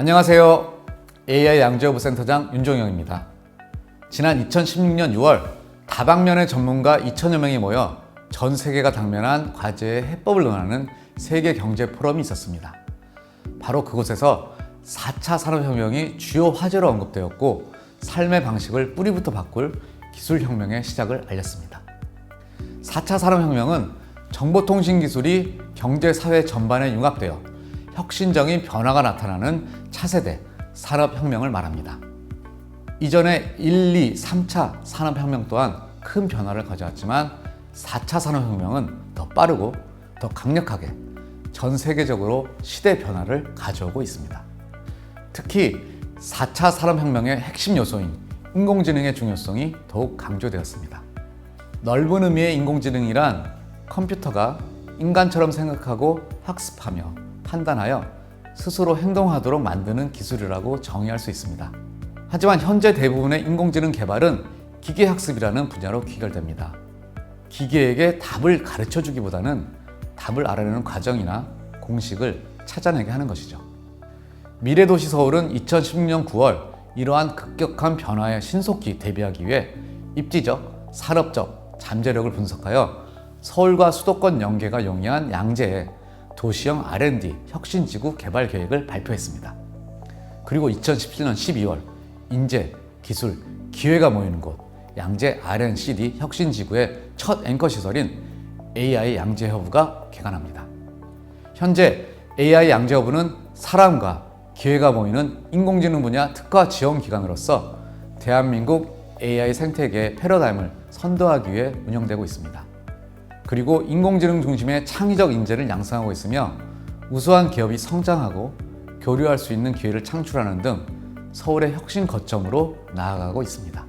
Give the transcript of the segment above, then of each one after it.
안녕하세요. AI 양재호부 센터장 윤종영입니다. 지난 2016년 6월 다방면의 전문가 2천여 명이 모여 전 세계가 당면한 과제의 해법을 논하는 세계 경제 포럼이 있었습니다. 바로 그곳에서 4차 산업혁명이 주요 화제로 언급되었고 삶의 방식을 뿌리부터 바꿀 기술혁명의 시작을 알렸습니다. 4차 산업혁명은 정보통신 기술이 경제 사회 전반에 융합되어 혁신적인 변화가 나타나는 차세대 산업혁명을 말합니다. 이전에 1, 2, 3차 산업혁명 또한 큰 변화를 가져왔지만 4차 산업혁명은 더 빠르고 더 강력하게 전 세계적으로 시대 변화를 가져오고 있습니다. 특히 4차 산업혁명의 핵심 요소인 인공지능의 중요성이 더욱 강조되었습니다. 넓은 의미의 인공지능이란 컴퓨터가 인간처럼 생각하고 학습하며 판단하여 스스로 행동하도록 만드는 기술이라고 정의할 수 있습니다. 하지만 현재 대부분의 인공지능 개발은 기계학습이라는 분야로 귀결됩니다. 기계에게 답을 가르쳐 주기보다는 답을 알아내는 과정이나 공식을 찾아내게 하는 것이죠. 미래도시 서울은 2016년 9월 이러한 급격한 변화에 신속히 대비하기 위해 입지적, 산업적 잠재력을 분석하여 서울과 수도권 연계가 용이한 양재에 도시형 R&D 혁신지구 개발 계획을 발표했습니다. 그리고 2017년 12월 인재, 기술, 기회가 모이는 곳 양재 R&CD 혁신지구의 첫 앵커 시설인 AI 양재 허브가 개관합니다. 현재 AI 양재 허브는 사람과 기회가 모이는 인공지능 분야 특화 지원 기관으로서 대한민국 AI 생태계 패러다임을 선도하기 위해 운영되고 있습니다. 그리고 인공지능 중심의 창의적 인재를 양성하고 있으며 우수한 기업이 성장하고 교류할 수 있는 기회를 창출하는 등 서울의 혁신 거점으로 나아가고 있습니다.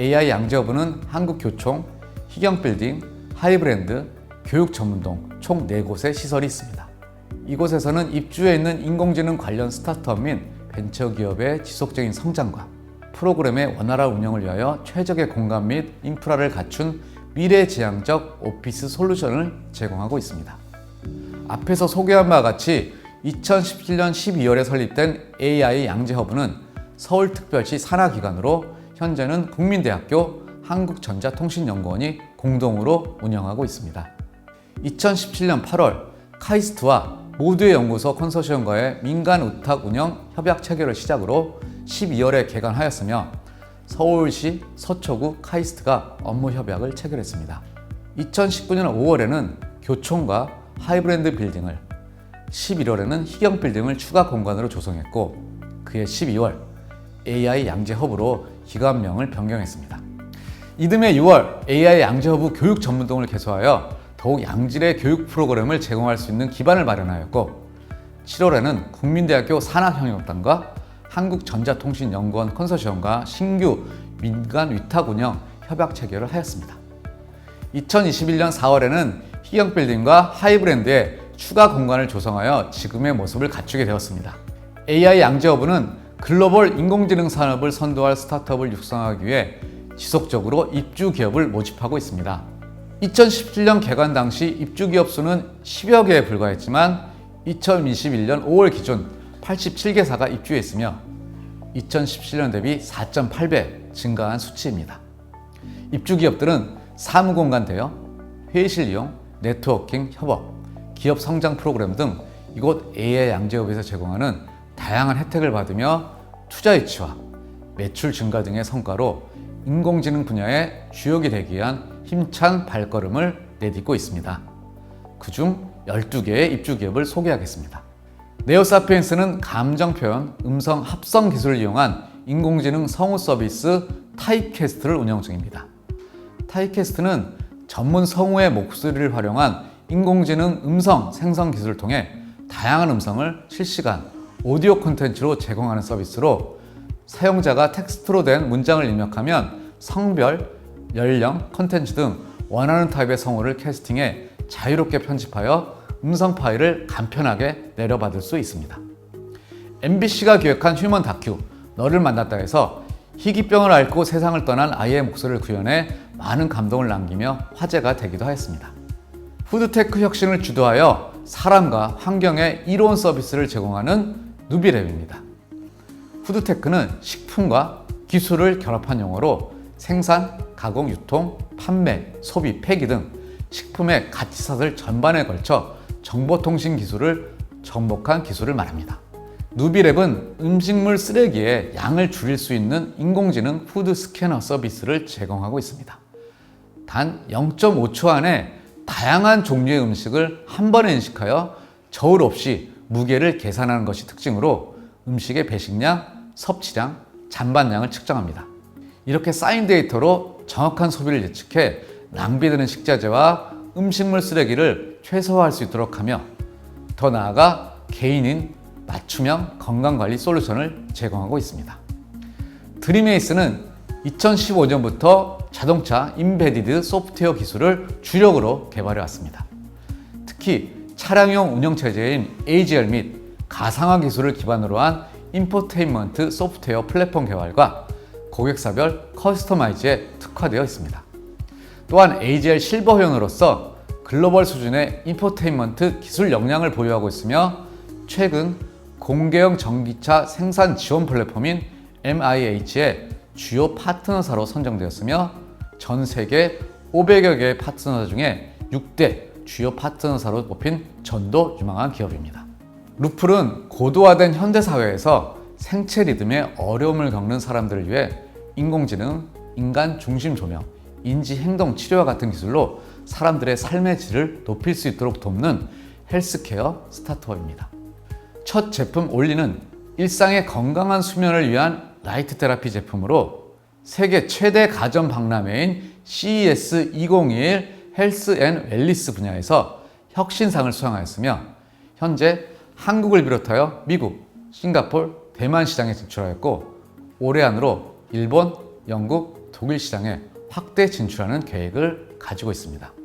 AI 양재허브는 한국교총, 희경빌딩, 하이브랜드, 교육전문동 총 4곳의 시설이 있습니다. 이곳에서는 입주해 있는 인공지능 관련 스타트업 및 벤처기업의 지속적인 성장과 프로그램의 원활한 운영을 위하여 최적의 공간 및 인프라를 갖춘 미래지향적 오피스 솔루션을 제공하고 있습니다. 앞에서 소개한 바와 같이 2017년 12월에 설립된 AI 양재허브는 서울특별시 산하기관으로 현재는 국민대학교 한국전자통신연구원이 공동으로 운영하고 있습니다. 2017년 8월 카이스트와 모두의 연구소 컨소시엄과의 민간 의탁 운영 협약 체결을 시작으로 12월에 개관하였으며 서울시 서초구 카이스트가 업무 협약을 체결했습니다. 2019년 5월에는 교총과 하이브랜드 빌딩을 11월에는 희경 빌딩을 추가 공간으로 조성했고 그해 12월 AI 양재 허브로 기관명을 변경했습니다. 이듬해 6월 AI 양재 허브 교육 전문동을 개소하여 더욱 양질의 교육 프로그램을 제공할 수 있는 기반을 마련하였고 7월에는 국민대학교 산학형역단과 한국전자통신연구원 컨소시엄과 신규 민간 위탁 운영 협약 체결을 하였습니다. 2021년 4월에는 희경빌딩과 하이브랜드에 추가 공간을 조성하여 지금의 모습을 갖추게 되었습니다. AI 양재허브는 글로벌 인공지능 산업을 선도할 스타트업을 육성하기 위해 지속적으로 입주 기업을 모집하고 있습니다. 2017년 개관 당시 입주 기업 수는 10여 개에 불과했지만 2021년 5월 기준 87개사가 입주했으며 2017년 대비 4.8배 증가한 수치입니다. 입주 기업들은 사무공간 대여, 회의실 이용, 네트워킹, 협업, 기업 성장 프로그램 등 이곳 AI 양재업에서 제공하는 다양한 혜택을 받으며 투자 유치와 매출 증가 등의 성과로 인공지능 분야의 주역이 되기 위한 힘찬 발걸음을 내딛고 있습니다. 그중 12개의 입주 기업을 소개하겠습니다. 네오사피엔스는 감정 표현, 음성 합성 기술을 이용한 인공지능 성우 서비스 타이캐스트를 운영 중입니다. 타이캐스트는 전문 성우의 목소리를 활용한 인공지능 음성 생성 기술을 통해 다양한 음성을 실시간 오디오 콘텐츠로 제공하는 서비스로 사용자가 텍스트로 된 문장을 입력하면 성별, 연령, 콘텐츠 등 원하는 타입의 성우를 캐스팅해 자유롭게 편집하여 음성 파일을 간편하게 내려받을 수 있습니다. MBC가 기획한 휴먼 다큐 너를 만났다 해서 희귀병을 앓고 세상을 떠난 아이의 목소리를 구현해 많은 감동을 남기며 화제가 되기도 하였습니다. 푸드테크 혁신을 주도하여 사람과 환경에 이로운 서비스를 제공하는 누비랩입니다. 푸드테크는 식품과 기술을 결합한 용어로 생산, 가공, 유통, 판매, 소비, 폐기 등 식품의 가치사슬 전반에 걸쳐 정보통신 기술을 정복한 기술을 말합니다. 누비랩은 음식물 쓰레기의 양을 줄일 수 있는 인공지능 푸드 스캐너 서비스를 제공하고 있습니다. 단 0.5초 안에 다양한 종류의 음식을 한 번에 인식하여 저울 없이 무게를 계산하는 것이 특징으로 음식의 배식량, 섭취량, 잔반량을 측정합니다. 이렇게 쌓인 데이터로 정확한 소비를 예측해 낭비되는 식자재와 음식물 쓰레기를 최소화할 수 있도록 하며 더 나아가 개인인 맞춤형 건강관리 솔루션을 제공하고 있습니다. 드림에이스는 2015년부터 자동차 인베디드 소프트웨어 기술을 주력으로 개발해 왔습니다. 특히 차량용 운영체제인 AGR 및 가상화 기술을 기반으로 한 인포테인먼트 소프트웨어 플랫폼 개발과 고객사별 커스터마이즈에 특화되어 있습니다. 또한 AGR 실버회원으로서 글로벌 수준의 인포테인먼트 기술 역량을 보유하고 있으며 최근 공개형 전기차 생산 지원 플랫폼인 MIH의 주요 파트너사로 선정되었으며 전 세계 500여 개의 파트너사 중에 6대 주요 파트너사로 뽑힌 전도 유망한 기업입니다. 루플은 고도화된 현대 사회에서 생체 리듬에 어려움을 겪는 사람들을 위해 인공지능, 인간 중심 조명, 인지 행동 치료와 같은 기술로 사람들의 삶의 질을 높일 수 있도록 돕는 헬스케어 스타트업입니다. 첫 제품 올리는 일상의 건강한 수면을 위한 라이트 테라피 제품으로 세계 최대 가전 박람회인 CES 2021 헬스 앤 웰리스 분야에서 혁신상을 수상하였으며 현재 한국을 비롯하여 미국, 싱가폴, 대만 시장에 진출하였고 올해 안으로 일본, 영국, 독일 시장에 확대 진출하는 계획을 가지고 있습니다.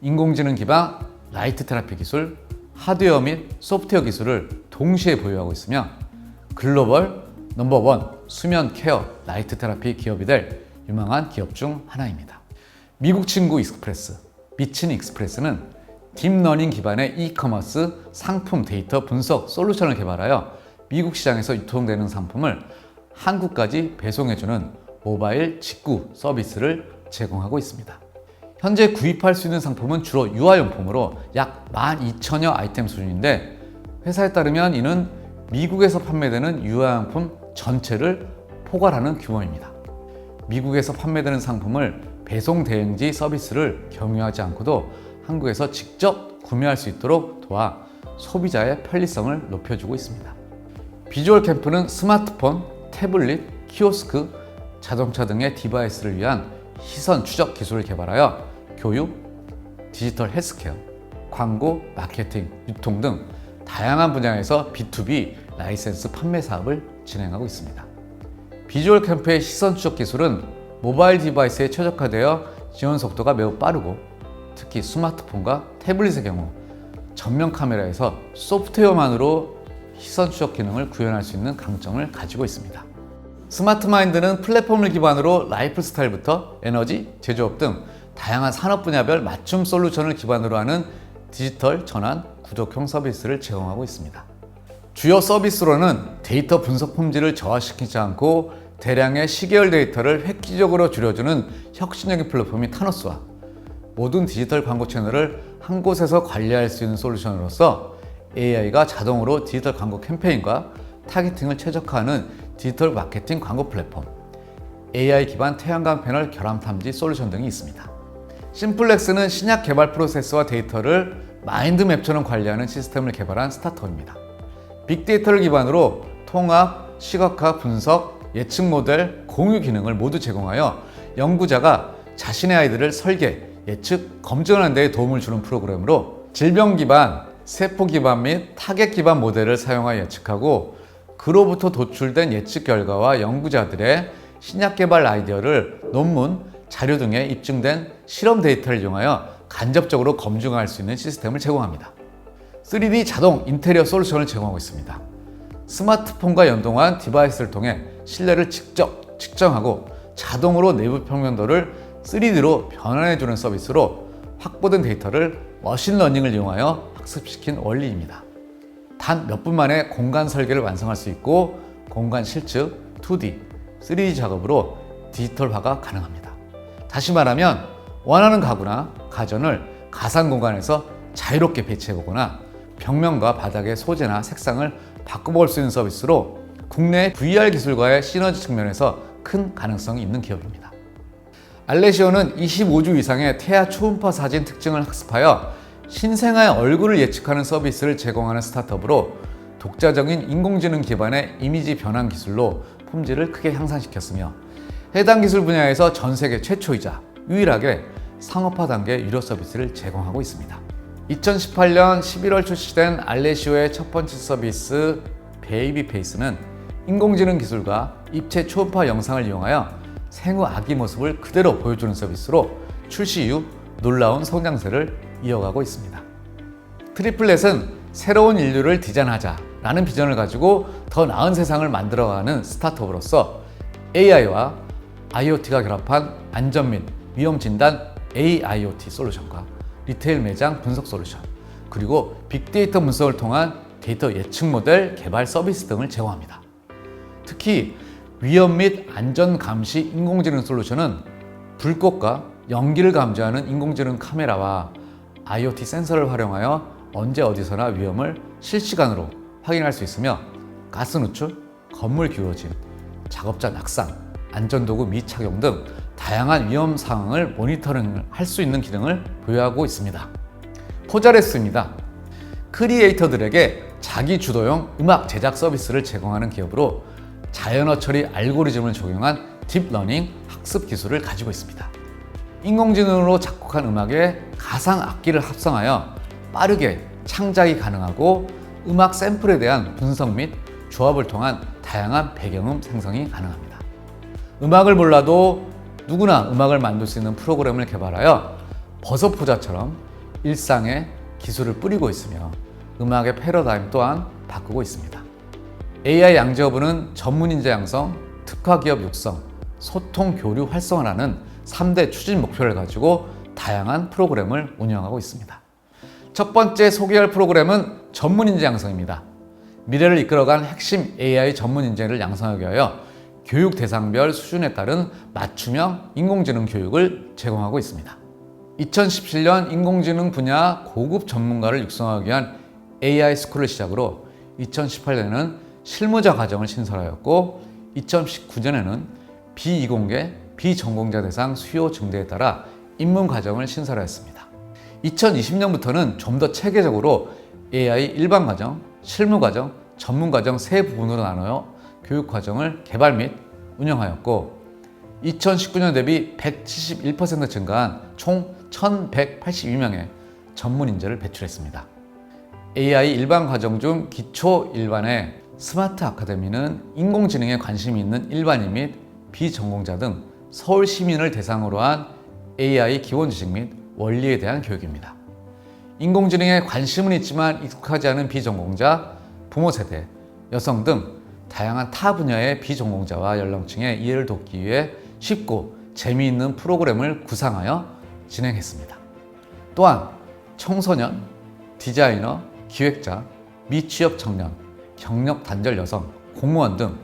인공지능 기반 라이트 테라피 기술, 하드웨어 및 소프트웨어 기술을 동시에 보유하고 있으며 글로벌 넘버원 수면 케어 라이트 테라피 기업이 될 유망한 기업 중 하나입니다. 미국 친구 익스프레스, 미친 익스프레스는 딥러닝 기반의 이커머스 상품 데이터 분석 솔루션을 개발하여 미국 시장에서 유통되는 상품을 한국까지 배송해주는 모바일 직구 서비스를 제공하고 있습니다. 현재 구입할 수 있는 상품은 주로 유아용품으로 약 12,000여 아이템 수준인데 회사에 따르면 이는 미국에서 판매되는 유아용품 전체를 포괄하는 규모입니다. 미국에서 판매되는 상품을 배송 대행지 서비스를 경유하지 않고도 한국에서 직접 구매할 수 있도록 도와 소비자의 편리성을 높여주고 있습니다. 비주얼 캠프는 스마트폰, 태블릿, 키오스크, 자동차 등의 디바이스를 위한 시선 추적 기술을 개발하여 교육, 디지털 헬스케어, 광고, 마케팅, 유통 등 다양한 분야에서 B2B 라이센스 판매 사업을 진행하고 있습니다. 비주얼 캠프의 시선 추적 기술은 모바일 디바이스에 최적화되어 지원 속도가 매우 빠르고 특히 스마트폰과 태블릿의 경우 전면 카메라에서 소프트웨어만으로 시선 추적 기능을 구현할 수 있는 강점을 가지고 있습니다. 스마트 마인드는 플랫폼을 기반으로 라이프 스타일부터 에너지, 제조업 등 다양한 산업 분야별 맞춤 솔루션을 기반으로 하는 디지털 전환 구독형 서비스를 제공하고 있습니다. 주요 서비스로는 데이터 분석 품질을 저하시키지 않고 대량의 시계열 데이터를 획기적으로 줄여주는 혁신적인 플랫폼인 타노스와 모든 디지털 광고 채널을 한 곳에서 관리할 수 있는 솔루션으로서 AI가 자동으로 디지털 광고 캠페인과 타겟팅을 최적화하는 디지털 마케팅 광고 플랫폼, AI 기반 태양광 패널 결함 탐지 솔루션 등이 있습니다. 심플렉스는 신약 개발 프로세스와 데이터를 마인드맵처럼 관리하는 시스템을 개발한 스타트업입니다. 빅데이터를 기반으로 통합, 시각화, 분석, 예측 모델, 공유 기능을 모두 제공하여 연구자가 자신의 아이들을 설계, 예측, 검증하는 데 도움을 주는 프로그램으로 질병 기반, 세포 기반 및 타겟 기반 모델을 사용하여 예측하고 그로부터 도출된 예측 결과와 연구자들의 신약 개발 아이디어를 논문, 자료 등에 입증된 실험 데이터를 이용하여 간접적으로 검증할 수 있는 시스템을 제공합니다. 3D 자동 인테리어 솔루션을 제공하고 있습니다. 스마트폰과 연동한 디바이스를 통해 실내를 직접 측정하고 자동으로 내부 평면도를 3D로 변환해주는 서비스로 확보된 데이터를 머신러닝을 이용하여 학습시킨 원리입니다. 단 몇 분 만에 공간 설계를 완성할 수 있고 공간 실측, 2D, 3D 작업으로 디지털화가 가능합니다. 다시 말하면 원하는 가구나 가전을 가상 공간에서 자유롭게 배치해 보거나 벽면과 바닥의 소재나 색상을 바꿔볼 수 있는 서비스로 국내 VR 기술과의 시너지 측면에서 큰 가능성이 있는 기업입니다. 알레시오는 25주 이상의 태아 초음파 사진 특징을 학습하여 신생아의 얼굴을 예측하는 서비스를 제공하는 스타트업으로 독자적인 인공지능 기반의 이미지 변환 기술로 품질을 크게 향상시켰으며 해당 기술 분야에서 전 세계 최초이자 유일하게 상업화 단계 유료 서비스를 제공하고 있습니다. 2018년 11월 출시된 알레시오의 첫 번째 서비스 베이비 페이스는 인공지능 기술과 입체 초음파 영상을 이용하여 생후 아기 모습을 그대로 보여주는 서비스로 출시 이후 놀라운 성장세를 이어가고 있습니다. 트리플렛은 새로운 인류를 디자인하자라는 비전을 가지고 더 나은 세상을 만들어가는 스타트업으로서 AI와 IoT가 결합한 안전 및 위험 진단 AIoT 솔루션과 리테일 매장 분석 솔루션, 그리고 빅데이터 분석을 통한 데이터 예측 모델 개발 서비스 등을 제공합니다. 특히 위험 및 안전 감시 인공지능 솔루션은 불꽃과 연기를 감지하는 인공지능 카메라와 IoT 센서를 활용하여 언제 어디서나 위험을 실시간으로 확인할 수 있으며 가스 누출, 건물 기울어짐, 작업자 낙상, 안전도구 미착용 등 다양한 위험 상황을 모니터링 할 수 있는 기능을 보유하고 있습니다. 포자레스입니다. 크리에이터들에게 자기 주도형 음악 제작 서비스를 제공하는 기업으로 자연어 처리 알고리즘을 적용한 딥러닝 학습 기술을 가지고 있습니다. 인공지능으로 작곡한 음악에 가상 악기를 합성하여 빠르게 창작이 가능하고 음악 샘플에 대한 분석 및 조합을 통한 다양한 배경음 생성이 가능합니다. 음악을 몰라도 누구나 음악을 만들 수 있는 프로그램을 개발하여 버섯 포자처럼 일상에 기술을 뿌리고 있으며 음악의 패러다임 또한 바꾸고 있습니다. AI 양재업은 전문 인재 양성, 특화 기업 육성, 소통 교류 활성화라는 3대 추진 목표를 가지고 다양한 프로그램을 운영하고 있습니다. 첫 번째 소개할 프로그램은 전문 인재 양성입니다. 미래를 이끌어간 핵심 AI 전문 인재를 양성하기 위하여 교육 대상별 수준에 따른 맞춤형 인공지능 교육을 제공하고 있습니다. 2017년 인공지능 분야 고급 전문가를 육성하기 위한 AI 스쿨을 시작으로 2018년에는 실무자 과정을 신설하였고 2019년에는 비이공계, 비전공자 대상 수요 증대에 따라 입문 과정을 신설하였습니다. 2020년부터는 좀 더 체계적으로 AI 일반 과정, 실무 과정, 전문 과정 세 부분으로 나누어 교육 과정을 개발 및 운영하였고 2019년 대비 171% 증가한 총 1,182명의 전문 인재를 배출했습니다. AI 일반 과정 중 기초 일반의 스마트 아카데미는 인공지능에 관심이 있는 일반인 및 비전공자 등 서울 시민을 대상으로 한 AI 기본 지식 및 원리에 대한 교육입니다. 인공지능에 관심은 있지만 익숙하지 않은 비전공자, 부모 세대, 여성 등 다양한 타 분야의 비전공자와 연령층의 이해를 돕기 위해 쉽고 재미있는 프로그램을 구상하여 진행했습니다. 또한 청소년, 디자이너, 기획자, 미취업 청년, 경력 단절 여성, 공무원 등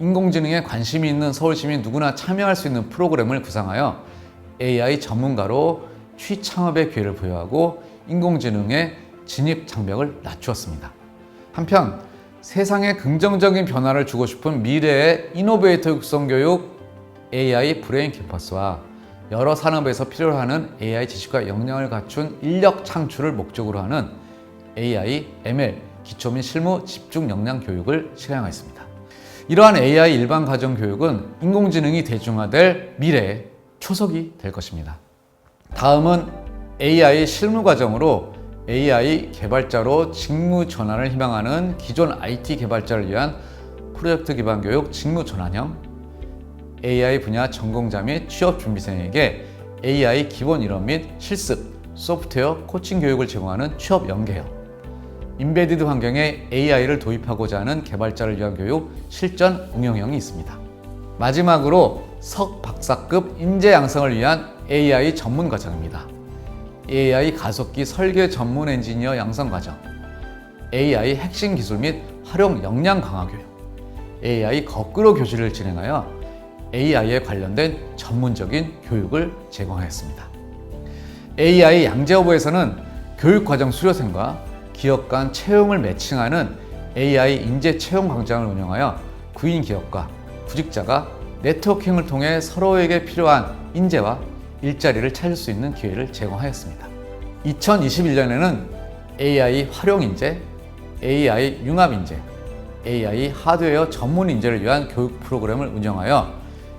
인공지능에 관심이 있는 서울시민 누구나 참여할 수 있는 프로그램을 구상하여 AI 전문가로 취창업의 기회를 부여하고 인공지능의 진입 장벽을 낮추었습니다. 한편 세상에 긍정적인 변화를 주고 싶은 미래의 이노베이터 육성 교육 AI 브레인 캠퍼스와 여러 산업에서 필요로 하는 AI 지식과 역량을 갖춘 인력 창출을 목적으로 하는 AI, ML, 기초 및 실무 집중 역량 교육을 실행하였습니다. 이러한 AI 일반 가정 교육은 인공지능이 대중화될 미래의 초석이 될 것입니다. 다음은 AI 실무 과정으로 AI 개발자로 직무 전환을 희망하는 기존 IT 개발자를 위한 프로젝트 기반 교육 직무 전환형 AI 분야 전공자 및 취업 준비생에게 AI 기본 이론 및 실습, 소프트웨어 코칭 교육을 제공하는 취업 연계형 인베디드 환경에 AI를 도입하고자 하는 개발자를 위한 교육 실전 응용형이 있습니다. 마지막으로 석 박사급 인재 양성을 위한 AI 전문 과정입니다. AI 가속기 설계 전문 엔지니어 양성 과정, AI 핵심 기술 및 활용 역량 강화 교육, AI 거꾸로 교실을 진행하여 AI에 관련된 전문적인 교육을 제공하였습니다. AI 양재어부에서는 교육과정 수료생과 기업 간 채용을 매칭하는 AI 인재 채용 광장을 운영하여 구인 기업과 구직자가 네트워킹을 통해 서로에게 필요한 인재와 일자리를 찾을 수 있는 기회를 제공하였습니다. 2021년에는 AI 활용 인재, AI 융합 인재, AI 하드웨어 전문 인재를 위한 교육 프로그램을 운영하여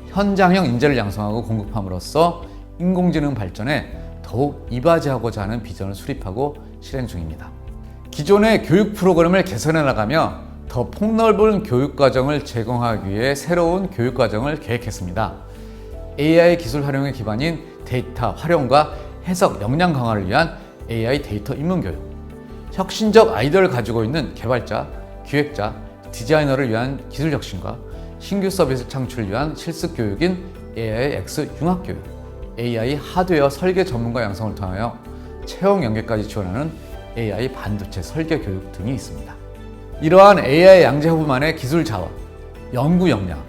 현장형 인재를 양성하고 공급함으로써 인공지능 발전에 더욱 이바지하고자 하는 비전을 수립하고 실행 중입니다. 기존의 교육 프로그램을 개선해 나가며 더 폭넓은 교육 과정을 제공하기 위해 새로운 교육 과정을 계획했습니다. AI 기술 활용의 기반인 데이터 활용과 해석 역량 강화를 위한 AI 데이터 입문 교육, 혁신적 아이디어를 가지고 있는 개발자, 기획자, 디자이너를 위한 기술 혁신과 신규 서비스 창출을 위한 실습 교육인 AI X 융합 교육, AI 하드웨어 설계 전문가 양성을 통하여 채용 연계까지 지원하는 AI 반도체 설계 교육 등이 있습니다. 이러한 AI 양재 후보만의 기술 자원, 연구 역량,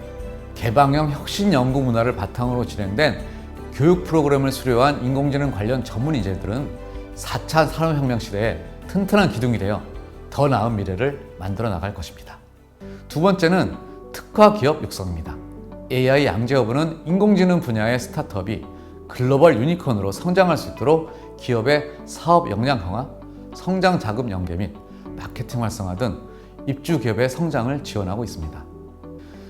개방형 혁신 연구 문화를 바탕으로 진행된 교육 프로그램을 수료한 인공지능 관련 전문 인재들은 4차 산업혁명 시대에 튼튼한 기둥이 되어 더 나은 미래를 만들어 나갈 것입니다. 두 번째는 특화 기업 육성입니다. AI 양재업은 인공지능 분야의 스타트업이 글로벌 유니콘으로 성장할 수 있도록 기업의 사업 역량 강화, 성장 자금 연계 및 마케팅 활성화 등 입주 기업의 성장을 지원하고 있습니다.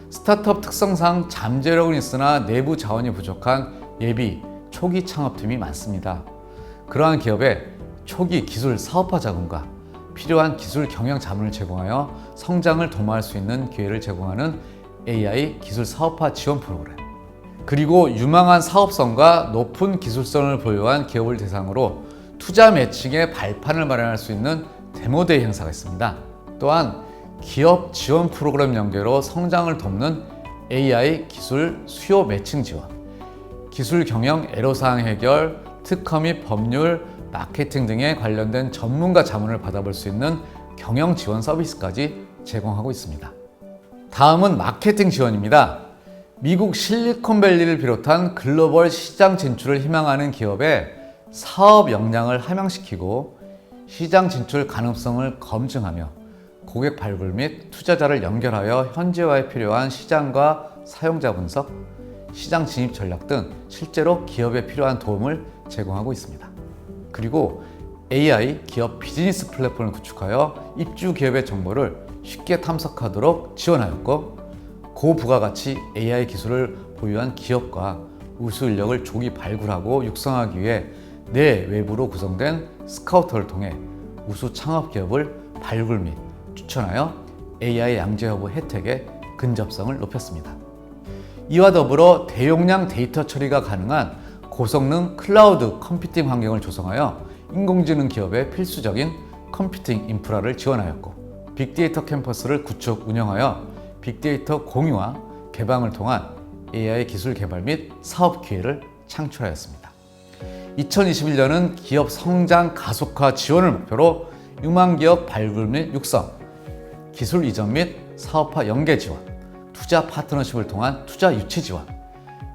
스타트업 특성상 잠재력은 있으나 내부 자원이 부족한 예비 초기 창업팀이 많습니다. 그러한 기업에 초기 기술 사업화 자금과 필요한 기술 경영 자문을 제공하여 성장을 도모할 수 있는 기회를 제공하는 AI 기술 사업화 지원 프로그램. 그리고 유망한 사업성과 높은 기술성을 보유한 기업을 대상으로 투자 매칭의 발판을 마련할 수 있는 데모데이 행사가 있습니다. 또한 기업 지원 프로그램 연계로 성장을 돕는 AI 기술 수요 매칭 지원, 기술 경영 애로사항 해결, 특허 및 법률, 마케팅 등에 관련된 전문가 자문을 받아볼 수 있는 경영 지원 서비스까지 제공하고 있습니다. 다음은 마케팅 지원입니다. 미국 실리콘밸리를 비롯한 글로벌 시장 진출을 희망하는 기업의 사업 역량을 함양시키고 시장 진출 가능성을 검증하며 고객 발굴 및 투자자를 연결하여 현재화에 필요한 시장과 사용자 분석, 시장 진입 전략 등 실제로 기업에 필요한 도움을 제공하고 있습니다. 그리고 AI 기업 비즈니스 플랫폼을 구축하여 입주 기업의 정보를 쉽게 탐색하도록 지원하였고 고부가가치 AI 기술을 보유한 기업과 우수 인력을 조기 발굴하고 육성하기 위해 내 외부로 구성된 스카우터를 통해 우수 창업 기업을 발굴 및 추천하여 AI 양재 여부 혜택의 근접성을 높였습니다. 이와 더불어 대용량 데이터 처리가 가능한 고성능 클라우드 컴퓨팅 환경을 조성하여 인공지능 기업의 필수적인 컴퓨팅 인프라를 지원하였고 빅데이터 캠퍼스를 구축 운영하여 빅데이터 공유와 개방을 통한 AI 기술 개발 및 사업 기회를 창출하였습니다. 2021년은 기업 성장 가속화 지원을 목표로 유망 기업 발굴 및 육성, 기술 이전 및 사업화 연계 지원, 투자 파트너십을 통한 투자 유치 지원,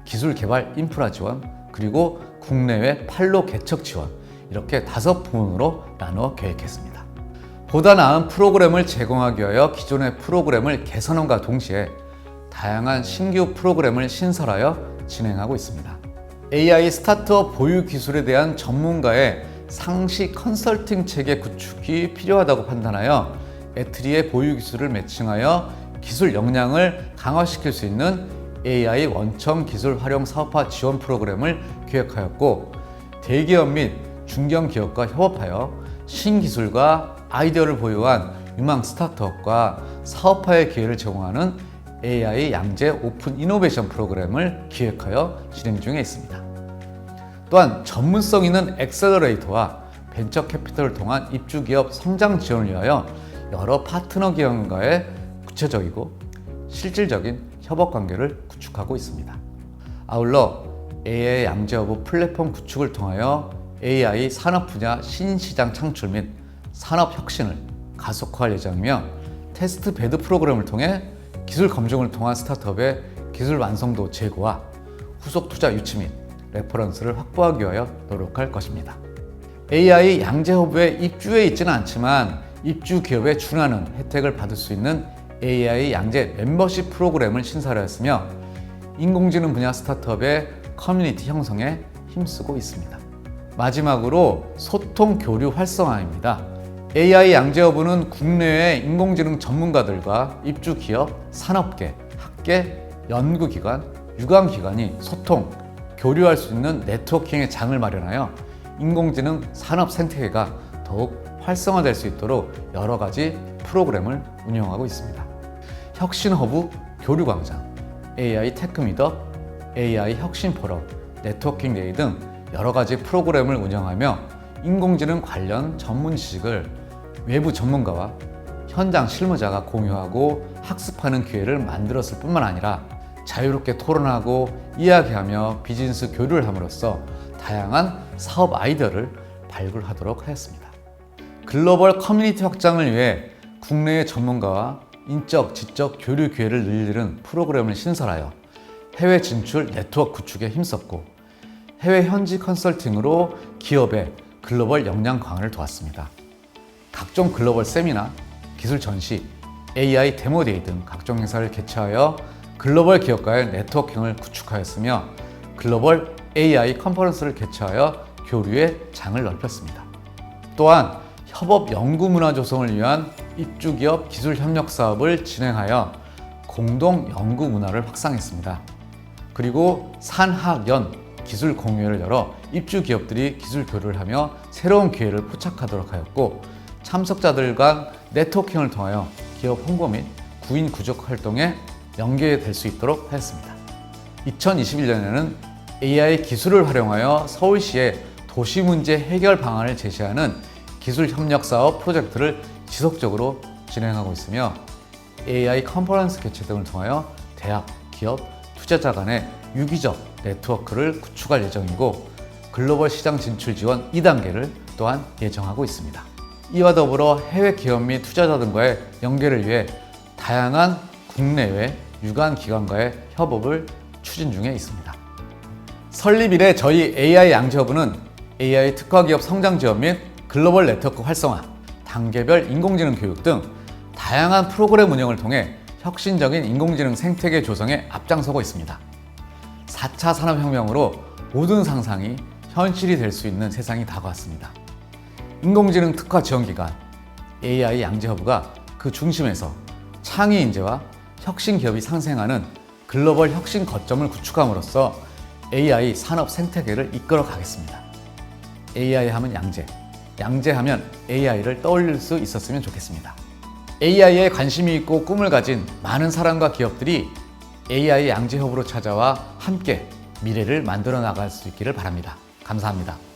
기술 개발 인프라 지원, 그리고 국내외 판로 개척 지원 이렇게 다섯 부문으로 나누어 계획했습니다. 보다 나은 프로그램을 제공하기 위하여 기존의 프로그램을 개선함과 동시에 다양한 신규 프로그램을 신설하여 진행하고 있습니다. AI 스타트업 보유 기술에 대한 전문가의 상시 컨설팅 체계 구축이 필요하다고 판단하여 애트리의 보유 기술을 매칭하여 기술 역량을 강화시킬 수 있는 AI 원청 기술 활용 사업화 지원 프로그램을 기획하였고 대기업 및 중견 기업과 협업하여 신기술과 아이디어를 보유한 유망 스타트업과 사업화의 기회를 제공하는 AI 양재 오픈 이노베이션 프로그램을 기획하여 진행 중에 있습니다. 또한 전문성 있는 엑셀러레이터와 벤처 캐피털을 통한 입주 기업 성장 지원을 위하여 여러 파트너 기업과의 구체적이고 실질적인 협업 관계를 구축하고 있습니다. 아울러 AI 양재 여부 플랫폼 구축을 통하여 AI 산업 분야 신시장 창출 및 산업 혁신을 가속화할 예정이며 테스트 베드 프로그램을 통해 기술 검증을 통한 스타트업의 기술 완성도 제고와 후속 투자 유치 및 레퍼런스를 확보하기 위하여 노력할 것입니다. AI 양재 허브에 입주해 있지는 않지만 입주 기업에 준하는 혜택을 받을 수 있는 AI 양재 멤버십 프로그램을 신설하였으며 인공지능 분야 스타트업의 커뮤니티 형성에 힘쓰고 있습니다. 마지막으로 소통 교류 활성화입니다. AI 양재허브는 국내외 인공지능 전문가들과 입주 기업, 산업계, 학계, 연구기관, 유관기관이 소통, 교류할 수 있는 네트워킹의 장을 마련하여 인공지능 산업 생태계가 더욱 활성화될 수 있도록 여러 가지 프로그램을 운영하고 있습니다. 혁신허브 교류광장, AI 테크 미덕, AI 혁신 포럼, 네트워킹 데이 등 여러 가지 프로그램을 운영하며 인공지능 관련 전문 지식을 외부 전문가와 현장 실무자가 공유하고 학습하는 기회를 만들었을 뿐만 아니라 자유롭게 토론하고 이야기하며 비즈니스 교류를 함으로써 다양한 사업 아이디어를 발굴하도록 하였습니다. 글로벌 커뮤니티 확장을 위해 국내의 전문가와 인적, 지적 교류 기회를 늘리는 프로그램을 신설하여 해외 진출 네트워크 구축에 힘썼고 해외 현지 컨설팅으로 기업의 글로벌 역량 강화를 도왔습니다. 각종 글로벌 세미나, 기술 전시, AI 데모데이 등 각종 행사를 개최하여 글로벌 기업과의 네트워킹을 구축하였으며 글로벌 AI 컨퍼런스를 개최하여 교류의 장을 넓혔습니다. 또한 협업 연구 문화 조성을 위한 입주 기업 기술 협력 사업을 진행하여 공동 연구 문화를 확산했습니다. 그리고 산학연 기술 공유회를 열어 입주 기업들이 기술 교류를 하며 새로운 기회를 포착하도록 하였고 참석자들과 네트워킹을 통하여 기업 홍보 및 구인 구족 활동에 연계될 수 있도록 하였습니다. 2021년에는 AI 기술을 활용하여 서울시에 도시 문제 해결 방안을 제시하는 기술 협력 사업 프로젝트를 지속적으로 진행하고 있으며 AI 컨퍼런스 개최 등을 통하여 대학, 기업, 투자자 간의 유기적 네트워크를 구축할 예정이고 글로벌 시장 진출 지원 2단계를 또한 예정하고 있습니다. 이와 더불어 해외 기업 및 투자자 등과의 연계를 위해 다양한 국내외 유관 기관과의 협업을 추진 중에 있습니다. 설립 이래 저희 AI 양지허브는 AI 특화 기업 성장 지원 및 글로벌 네트워크 활성화, 단계별 인공지능 교육 등 다양한 프로그램 운영을 통해 혁신적인 인공지능 생태계 조성에 앞장서고 있습니다. 4차 산업혁명으로 모든 상상이 현실이 될 수 있는 세상이 다가왔습니다. 인공지능 특화 지원기관 AI 양재허브가 그 중심에서 창의 인재와 혁신 기업이 상생하는 글로벌 혁신 거점을 구축함으로써 AI 산업 생태계를 이끌어 가겠습니다. AI 하면 양재, 양재 하면 AI를 떠올릴 수 있었으면 좋겠습니다. AI에 관심이 있고 꿈을 가진 많은 사람과 기업들이 AI 양재 협으로 찾아와 함께 미래를 만들어 나갈 수 있기를 바랍니다. 감사합니다.